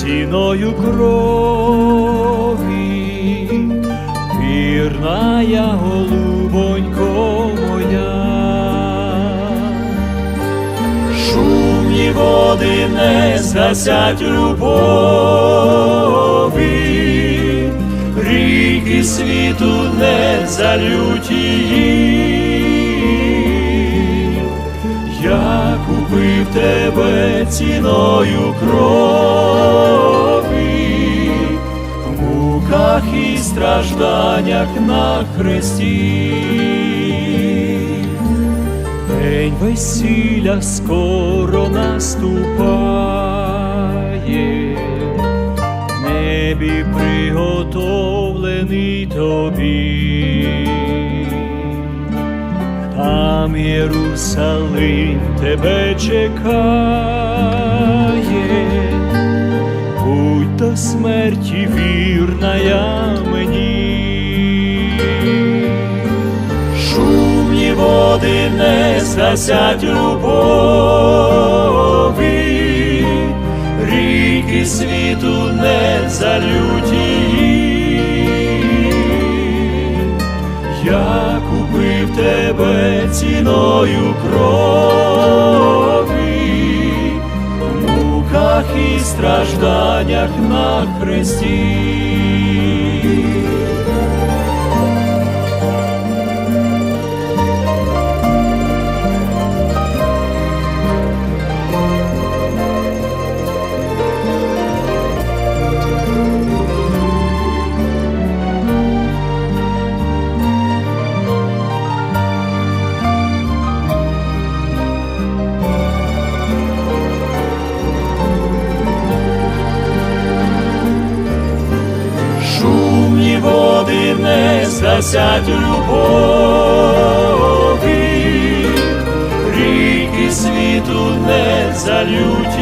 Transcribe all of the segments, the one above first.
ціною крові, вірна я голубонько моя. Шумні води не згасять любові, ріки світу не залють її. Я купив тебе ціною крові, стражданнях на хресті. День весілля скоро наступає, в небі приготовлений тобі. Там Єрусалим тебе чекає, будь до смерті вірна я Води не згасять любові, ріки світу не залють її. Я купив тебе ціною крові, в муках і стражданнях на хресті. Не згасять любові, ріки світу не залють.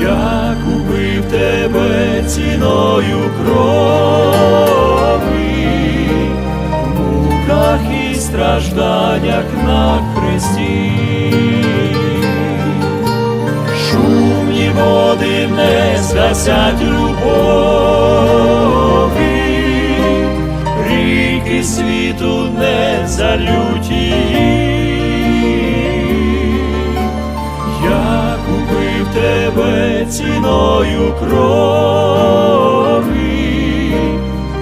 Я купив тебе ціною крові, в муках і стражданнях на хресті. Шумні води не згасять любові, не залють її. Я купив тебе ціною крові,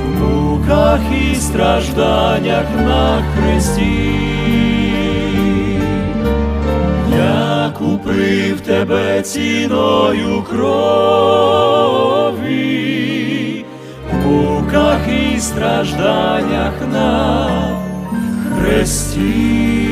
в муках і стражданнях на хресті. Я купив тебе ціною крові, в муках і стражданнях на хресті.